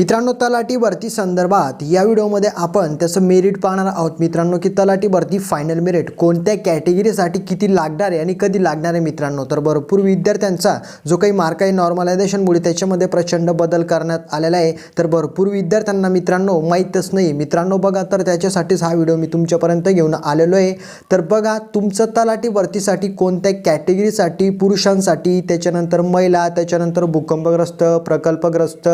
मित्रांनो तलाठी भरती संदर्भात या व्हिडिओमध्ये आपण त्याचं मेरिट पाहणार आहोत. मित्रांनो की तलाठी भरती फायनल मेरिट कोणत्या कॅटेगरीसाठी किती लागणार आहे आणि कधी लागणार आहे मित्रांनो? तर भरपूर विद्यार्थ्यांचा जो काही मार्क आहे नॉर्मलायझेशनमुळे त्याच्यामध्ये प्रचंड बदल करण्यात आलेला आहे. तर भरपूर विद्यार्थ्यांना मित्रांनो माहीतच नाही. मित्रांनो बघा तर त्याच्यासाठीच हा व्हिडिओ मी तुमच्यापर्यंत घेऊन आलेलो आहे. तर बघा तुमचं तलाठी भरतीसाठी कोणत्या कॅटेगरीसाठी पुरुषांसाठी त्याच्यानंतर महिला त्याच्यानंतर भूकंपग्रस्त प्रकल्पग्रस्त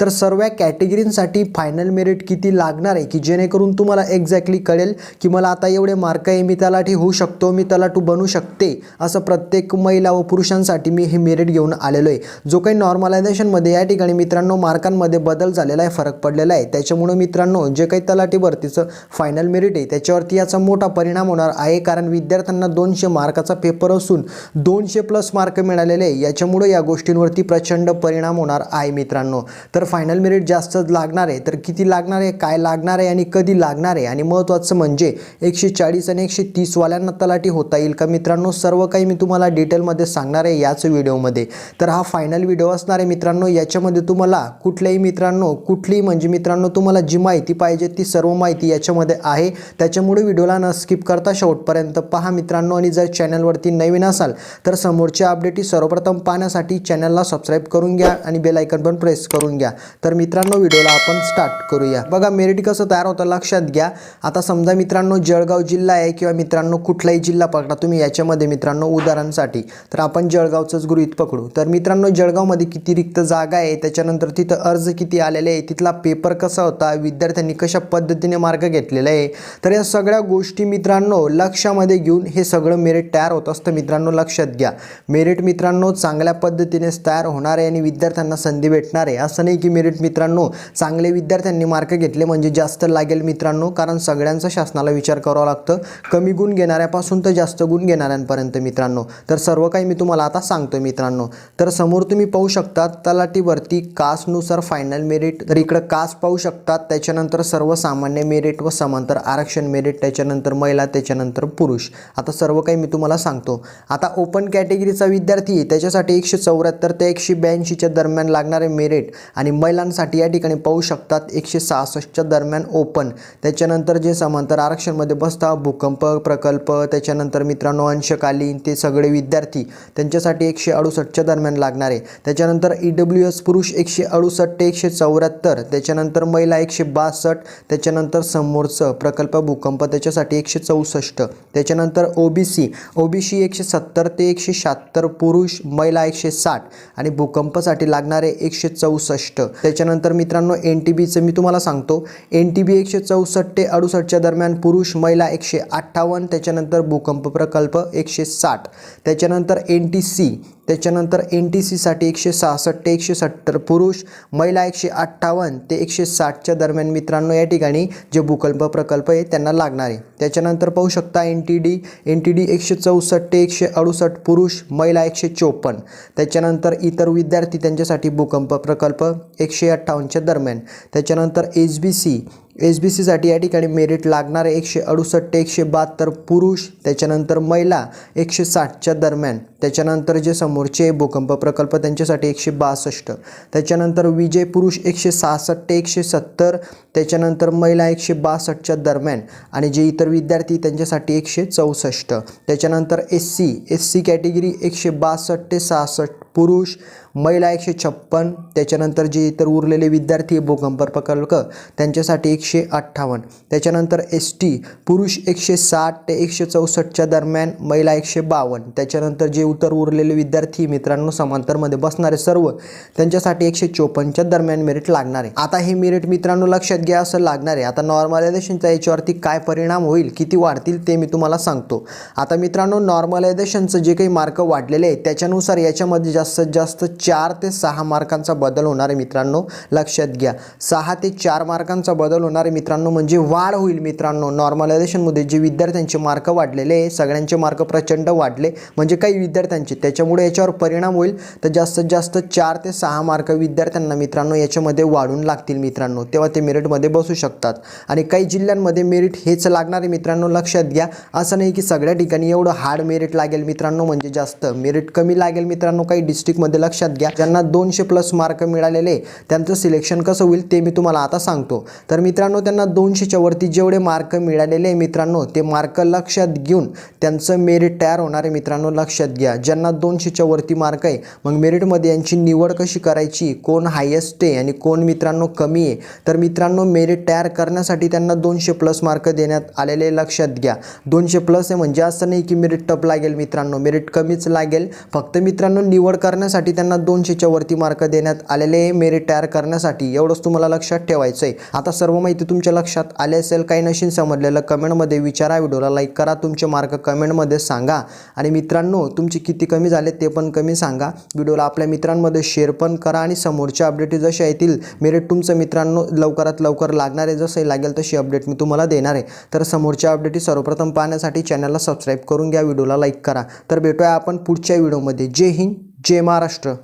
तर सर्व कॅटेगरींसाठी फायनल मेरिट किती लागणार आहे? की जेणेकरून तुम्हाला एक्झॅक्टली कळेल की मला आता एवढे मार्क आहे मी तलाठी होऊ शकतो मी तलाटू बनू शकते असं प्रत्येक महिला व पुरुषांसाठी मी हे मेरिट घेऊन आलेलो आहे. जो काही नॉर्मलायझेशनमध्ये या ठिकाणी मित्रांनो मार्कांमध्ये बदल झालेला आहे फरक पडलेला आहे. त्याच्यामुळं मित्रांनो जे काही तलाठी भरतीचं फायनल मेरिट आहे त्याच्यावरती याचा मोठा परिणाम होणार आहे कारण विद्यार्थ्यांना दोनशे मार्काचा पेपर असून दोनशे प्लस मार्क मिळालेले आहे. याच्यामुळं या गोष्टींवरती प्रचंड परिणाम होणार आहे मित्रांनो. तर फायनल मेरिट जास्त लागणार आहे तर किती लागणार आहे काय लागणार आहे आणि कधी लागणार आहे? आणि महत्त्वाचं म्हणजे एकशे चाळीस आणि एकशे तीसवाल्यांना तलाठी होता येईल का? मित्रांनो सर्व काही मी तुम्हाला डिटेलमध्ये सांगणार आहे याच व्हिडिओमध्ये. तर हा फायनल व्हिडिओ असणार आहे मित्रांनो याच्यामध्ये तुम्हाला कुठल्याही मित्रांनो कुठलीही म्हणजे मित्रांनो तुम्हाला जी माहिती पाहिजे ती सर्व माहिती याच्यामध्ये आहे. त्याच्यामुळे व्हिडिओला न स्किप करता शेवटपर्यंत पहा मित्रांनो आणि जर चॅनलवरती नवीन असाल तर समोरच्या अपडेटी सर्वप्रथम पाहण्यासाठी चॅनलला सबस्क्राईब करून घ्या आणि बेलायकन पण प्रेस करून घ्या. तर मित्रांनो व्हिडिओला आपण स्टार्ट करूया. बघा मेरिट कसं तयार होतं लक्षात घ्या. आता समजा मित्रांनो जळगाव जिल्हा आहे किंवा मित्रांनो कुठलाही जिल्हा पकडा तुम्ही याच्यामध्ये मित्रांनो उदाहरणासाठी. तर आपण जळगावचंच गृहित पकडू. तर मित्रांनो जळगावमध्ये किती रिक्त जागा आहे त्याच्यानंतर तिथं अर्ज किती आलेले आहे तिथला पेपर कसा होता विद्यार्थ्यांनी कशा पद्धतीने मार्ग घेतलेला आहे. तर या सगळ्या गोष्टी मित्रांनो लक्षामध्ये घेऊन हे सगळं मेरिट तयार होत असतं. मित्रांनो लक्षात घ्या. मेरिट मित्रांनो चांगल्या पद्धतीनेच तयार होणार आहे आणि विद्यार्थ्यांना संधी भेटणार आहे. असं नाही की मेरिट मित्रांनो चांगले विद्यार्थ्यांनी मार्क घेतले म्हणजे जास्त लागेल मित्रांनो कारण सगळ्यांचा शासनाला विचार करावा लागतं. कमी गुण घेणाऱ्यापासून तर जास्त गुण घेणाऱ्यांपर्यंत मित्रांनो. तर सर्व काही मी तुम्हाला आता सांगतो मित्रांनो. तर समोर तुम्ही पाहू शकता तलाटीवरती कास्टनुसार फायनल मेरिट तर इकडं कास्ट पाहू शकतात त्याच्यानंतर सर्वसामान्य मेरिट व समांतर आरक्षण मेरिट त्याच्यानंतर महिला त्याच्यानंतर पुरुष. आता सर्व काही मी तुम्हाला सांगतो. आता ओपन कॅटेगरीचा विद्यार्थी त्याच्यासाठी एकशे चौऱ्याहत्तर ते एकशे ब्याऐंशीच्या दरम्यान लागणारे मेरिट आणि महिलांसाठी या ठिकाणी पाहू शकतात एकशे सहासष्टच्या दरम्यान ओपन. त्याच्यानंतर जे समांतर आरक्षणमध्ये बसता भूकंप प्रकल्प त्याच्यानंतर मित्रांनो अंशकालीन ते सगळे विद्यार्थी त्यांच्यासाठी एकशे अडुसष्टच्या दरम्यान लागणार आहे. त्याच्यानंतर ई डब्ल्यू एस पुरुष एकशे अडुसष्ट ते एकशे चौऱ्याहत्तर त्याच्यानंतर महिला एकशे बासष्ट त्याच्यानंतर समोरचं प्रकल्प भूकंप त्याच्यासाठी एकशे चौसष्ट त्याच्यानंतर O B C O B C एकशे सत्तर ते एकशे शहात्तर पुरुष महिला एकशे साठ आणि भूकंपासाठी लागणारे एकशे चौसष्ट. त्याच्यानंतर मित्रांनो एन टी बीचं मी तुम्हाला सांगतो. एन टी बी एकशे चौसष्ट ते अडुसष्टच्या दरम्यान पुरुष महिला एकशे अठ्ठावन्न त्याच्यानंतर भूकंप प्रकल्प एकशे साठ. त्याच्यानंतर एन टी सी त्याच्यानंतर एन टी सीसाठी एकशे सहासष्ट ते एकशे सत्तर पुरुष महिला एकशे अठ्ठावन्न ते एकशे साठच्या दरम्यान मित्रांनो या ठिकाणी जे भूकंप प्रकल्प आहे त्यांना लागणार आहे. त्याच्यानंतर पाहू शकता N T D N T D एकशे चौसष्ट ते एकशे अडुसष्ट पुरुष महिला एकशे चोपन्न. त्याच्यानंतर इतर विद्यार्थी त्यांच्यासाठी भूकंप प्रकल्प एकशे अठ्ठावन्नच्या दरम्यान. त्याच्यानंतर H B C S B सीसाठी या ठिकाणी मेरिट लागणारे एकशे अडुसष्ट एकशे बहात्तर पुरुष त्याच्यानंतर महिला एकशे साठच्या दरम्यान त्याच्यानंतर जे समोरचे भूकंप प्रकल्प त्यांच्यासाठी एकशे बासष्ट त्याच्यानंतर विजय पुरुष एकशे सहासष्ट ते एकशे सत्तर त्याच्यानंतर महिला एकशे बासष्टच्या दरम्यान आणि जे इतर विद्यार्थी त्यांच्यासाठी एकशे चौसष्ट त्याच्यानंतर S C S C category एकशे बासष्ट ते सहासष्ट पुरुष महिला एकशे छप्पन त्याच्यानंतर जे इतर उरलेले विद्यार्थी भूकंप प्रकल्प त्यांच्यासाठी एकशे अठ्ठावन्न. त्याच्यानंतर एस टी पुरुष एकशे साठ ते एकशे चौसष्टच्या दरम्यान महिला एकशे बावन्न. त्याच्यानंतर जे उतर उरलेले विद्यार्थी मित्रांनो समांतरमध्ये बसणारे सर्व त्यांच्यासाठी एकशे चोपन्नच्या दरम्यान मेरिट लागणार आहे. आता हे मेरिट मित्रांनो लक्षात घ्या असं लागणार आहे. आता नॉर्मलायझेशनचा याच्यावरती काय परिणाम होईल किती वाढतील ते मी तुम्हाला सांगतो. आता मित्रांनो नॉर्मलायझेशनचं जे काही मार्क वाढलेले आहेत त्याच्यानुसार याच्यामध्ये जास्तीत जास्त चार ते सहा मार्कांचा बदल होणार आहे मित्रांनो लक्षात घ्या. सहा ते चार मार्कांचा बदल होणार आहे मित्रांनो म्हणजे वाढ होईल मित्रांनो. नॉर्मलायझेशनमध्ये जे विद्यार्थ्यांचे मार्क वाढलेले आहे सगळ्यांचे मार्क प्रचंड वाढले. म्हणजे काही विद्यार्थ्यांचे त्याच्यामुळे याच्यावर परिणाम होईल. तर जास्तीत जास्त चार ते सहा मार्क विद्यार्थ्यांना मित्रांनो याच्यामध्ये वाढून लागतील मित्रांनो. तेव्हा ते मेरिटमध्ये बसू शकतात. आणि काही जिल्ह्यांमध्ये मेरिट हेच लागणार आहे मित्रांनो लक्षात घ्या. असं नाही की सगळ्या ठिकाणी एवढं हार्ड मेरिट लागेल मित्रांनो म्हणजे जास्त. मेरिट कमी लागेल मित्रांनो काही डिस्ट्रिक्टमध्ये लक्षात घ्या. ज्यांना दोनशे प्लस मार्क मिळालेले त्यांचं सिलेक्शन कसं होईल ते मी तुम्हाला आता सांगतो. तर मित्रांनो त्यांना दोनशेच्या वरती जेवढे मार्क मिळालेले आहे मित्रांनो ते मार्क लक्षात घेऊन त्यांचं मेरिट तयार होणार आहे मित्रांनो लक्षात घ्या. ज्यांना दोनशेच्या वरती मार्क आहे मग मेरिटमध्ये यांची निवड कशी करायची कोण हायेस्ट आहे आणि कोण मित्रांनो कमी आहे तर मित्रांनो मेरिट तयार करण्यासाठी त्यांना दोनशे प्लस मार्क देण्यात आलेले लक्षात घ्या. दोनशे प्लस आहे म्हणजे असं नाही की मेरिट टप लागेल मित्रांनो मेरिट कमीच लागेल. फक्त मित्रांनो निवड करण्यासाठी त्यांना दोनशेच्या वरती मार्क देण्यात आलेले मेरिट तयार करण्यासाठी एवढंच तुम्हाला लक्षात ठेवायचं आहे आता सर्व माहिती तुमच्या लक्षात आले असेल काही नशीन समजलेलं कमेंटमध्ये विचारा. व्हिडिओला लाईक करा. तुमचे मार्क कमेंटमध्ये सांगा. आणि मित्रांनो तुमचे किती कमी झाले ते पण कमी सांगा. व्हिडिओला आपल्या मित्रांमध्ये शेअर पण करा आणि समोरच्या अपडेट जशा येतील मेरिट तुमचं मित्रांनो लवकरात लवकर लागणार आहे. जसंही लागेल तशी अपडेट मी तुम्हाला देणार आहे. तर समोरच्या अपडेटी सर्वप्रथम पाहण्यासाठी चॅनलला सबस्क्राईब करून घ्या. व्हिडिओला लाईक करा. तर भेटूया आपण पुढच्या व्हिडिओमध्ये जय हिंद. जय महाराष्ट्र.